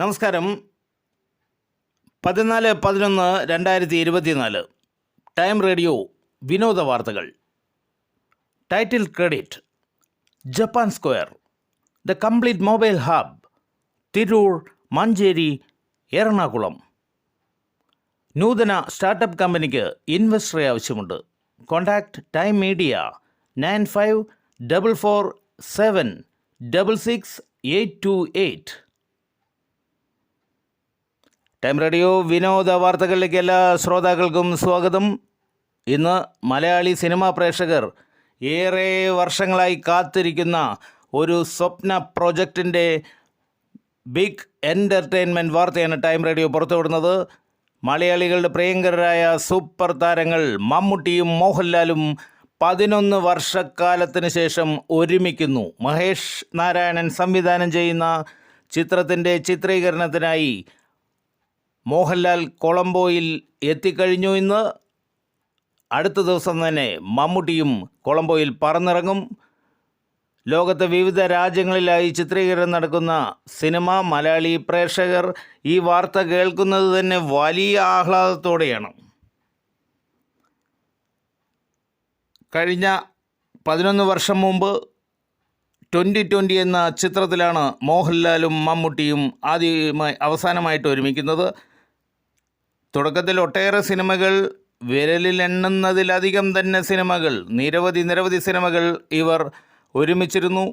നമസ്കാരം. പതിനാല് പതിനൊന്ന് രണ്ടായിരത്തി ഇരുപത്തിനാല്. ടൈം റേഡിയോ വിനോദ വാർത്തകൾ. Title credit Japan square the complete mobile hub Tirur Manjeri Ernakulam. നൂതന സ്റ്റാർട്ടപ്പ് കമ്പനിക്ക് ഇൻവെസ്റ്ററെ ആവശ്യമുണ്ട്. Contact time media nine five double four seven double six eight two eight. Time radio വിനോദ വാർത്തകളിലേക്ക് എല്ലാ ശ്രോതാക്കൾക്കും സ്വാഗതം. ഇന്ന് മലയാളി സിനിമാ പ്രേക്ഷകർ ഏറെ വർഷങ്ങളായി കാത്തിരിക്കുന്ന ഒരു സ്വപ്ന പ്രൊജക്റ്റിന്റെ ബിഗ് എന്റർടൈൻമെന്റ് വാർത്തയാണ് ടൈം റേഡിയോ പുറത്തുവിടുന്നത്. മലയാളികളുടെ പ്രിയങ്കരായ സൂപ്പർ താരങ്ങൾ മമ്മൂട്ടിയും മോഹൻലാലും പതിനൊന്ന് വർഷക്കാലത്തിന് ശേഷം ഒരുമിക്കുന്നു. മഹേഷ് നാരായണൻ സംവിധാനം ചെയ്യുന്ന ചിത്രത്തിന്റെ ചിത്രീകരണത്തിനായി മോഹൻലാൽ കൊളംബോയിൽ എത്തിക്കഴിഞ്ഞു ഇന്ന്. അടുത്ത ദിവസം തന്നെ മമ്മൂട്ടിയും കൊളംബോയിൽ പറന്നിറങ്ങും. ലോകത്തെ വിവിധ രാജ്യങ്ങളിലായി ചിത്രീകരണം നടക്കുന്ന സിനിമ മലയാളി പ്രേക്ഷകർ ഈ വാർത്ത കേൾക്കുന്നത് തന്നെ വലിയ ആഹ്ലാദത്തോടെയാണ്. കഴിഞ്ഞ പതിനൊന്ന് വർഷം മുമ്പ് ട്വന്റി ട്വന്റി എന്ന ചിത്രത്തിലാണ് മോഹൻലാലും മമ്മൂട്ടിയും ആദ്യമായി അവസാനമായിട്ട് ഒരുമിക്കുന്നത്. തുടക്കത്തിൽ ഒട്ടേറെ സിനിമകൾ വിരലിലെണ്ണുന്നതിലധികം തന്നെ സിനിമകൾ നിരവധി നിരവധി സിനിമകൾ ഇവർ ഒരുമിച്ചിരുന്നു.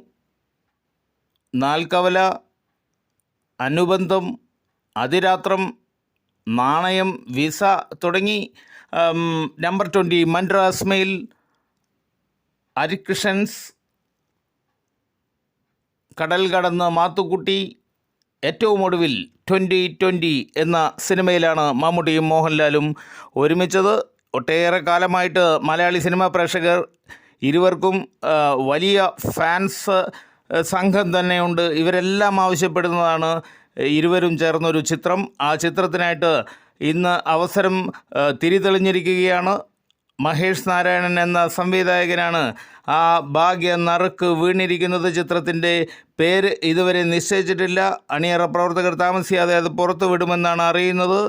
നാൽക്കവല അനുബന്ധം അതിരാത്രം നാണയം വിസ തുടങ്ങി number twenty Madras mail അരികൃഷൻസ് Kadal Kadannu Mathukutty ഏറ്റവും ഒടുവിൽ ട്വന്റി ട്വന്റി എന്ന സിനിമയിലാണ് മമ്മൂട്ടിയും മോഹൻലാലും ഒരുമിച്ചത്. ഒട്ടേറെ കാലമായിട്ട് മലയാളി സിനിമാ പ്രേക്ഷകർ ഇരുവർക്കും വലിയ ഫാൻസ് സംഘം തന്നെയുണ്ട്. ഇവരെല്ലാം ആവശ്യപ്പെടുന്നതാണ് ഇരുവരും ചേർന്നൊരു ചിത്രം. ആ ചിത്രത്തിനായിട്ട് ഇന്ന് അവസരം തിരിതെളിഞ്ഞിരിക്കുകയാണ്. മഹേഷ് നാരായണൻ എന്ന സംവിധായകനാണ് ആ ഭാഗ്യ നറുക്ക് വീണിരിക്കുന്നത് ചിത്രത്തിന്റെ പേര് ഇതുവരെ നിശ്ചയിച്ചിട്ടില്ല. അണിയറ പ്രവർത്തകർ താമസിയാതെ അത് പുറത്തു വിടുമെന്നാണ് അറിയുന്നത്.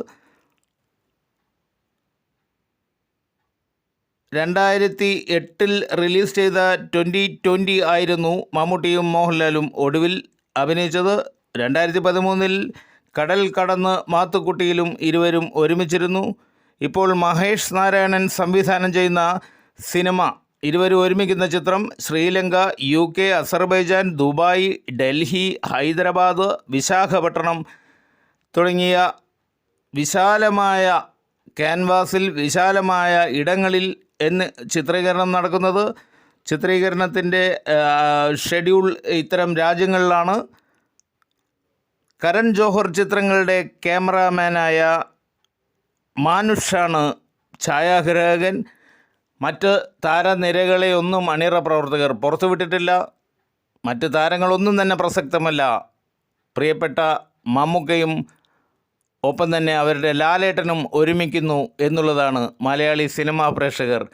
രണ്ടായിരത്തി എട്ടിൽ റിലീസ് ചെയ്ത ട്വന്റി ട്വന്റി ആയിരുന്നു മമ്മൂട്ടിയും മോഹൻലാലും ഒടുവിൽ അഭിനയിച്ചത്. രണ്ടായിരത്തി പതിമൂന്നിൽ കടൽ കടന്ന് മാത്തുക്കുട്ടിയിലും ഇരുവരും ഒരുമിച്ചിരുന്നു. ഇപ്പോൾ മഹേഷ് നാരായണൻ സംവിധാനം ചെയ്യുന്ന സിനിമ ഇരുവരും ഒരുമിക്കുന്ന ചിത്രം Sri Lanka U K Azerbaijan Dubai Delhi Hyderabad Visakhapatnam തുടങ്ങിയ വിശാലമായ ക്യാൻവാസിൽ വിശാലമായ ഇടങ്ങളിൽ എന്ന് ചിത്രീകരണം നടക്കുന്നത്. ചിത്രീകരണത്തിന്റെ ഷെഡ്യൂൾ ഇത്തരം രാജ്യങ്ങളിലാണ്. കരൺ ജോഹർ ചിത്രങ്ങളുടെ ക്യാമറാമാനായ മാനുഷാണ് ഛായാഗ്രാഹകൻ. മറ്റ് താരനിരകളെ ഒന്നും അണിയറ പ്രവർത്തകർ പുറത്തുവിട്ടിട്ടില്ല. മറ്റ് താരങ്ങളൊന്നും തന്നെ പ്രസക്തമല്ല. പ്രിയപ്പെട്ട മമ്മൂക്കയും ഒപ്പം തന്നെ അവരുടെ ലാലേട്ടനും ഒരുമിക്കുന്നു എന്നുള്ളതാണ് മലയാളി സിനിമാ പ്രേക്ഷകർ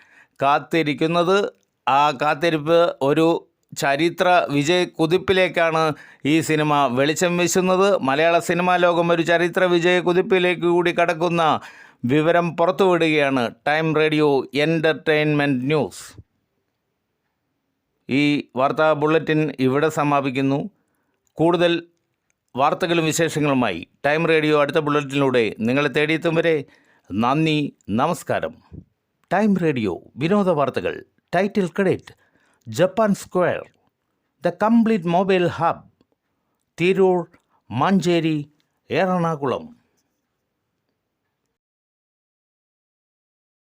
കാത്തിരിക്കുന്നത്. ആ കാത്തിരിപ്പ് ഒരു ചരിത്ര വിജയ കുതിപ്പിലേക്കാണ് ഈ സിനിമ വെളിച്ചം വീശുന്നത്. മലയാള സിനിമാ ലോകം ഒരു ചരിത്ര വിജയ കുതിപ്പിലേക്ക് കൂടി കടക്കുന്ന വിവരം പുറത്തുവിടുകയാണ് ടൈം റേഡിയോ എന്റർടൈൻമെന്റ് ന്യൂസ്. ഈ വാർത്താ ബുള്ളറ്റിൻ ഇവിടെ സമാപിക്കുന്നു. കൂടുതൽ വാർത്തകളും വിശേഷങ്ങളുമായി ടൈം റേഡിയോ അടുത്ത ബുള്ളറ്റിനിലൂടെ നിങ്ങളെ തേടിയെത്തും വരെ നന്ദി നമസ്കാരം. ടൈം റേഡിയോ വിനോദ വാർത്തകൾ title credit Japan square the complete mobile hub Tirur Manjeri Ernakulam.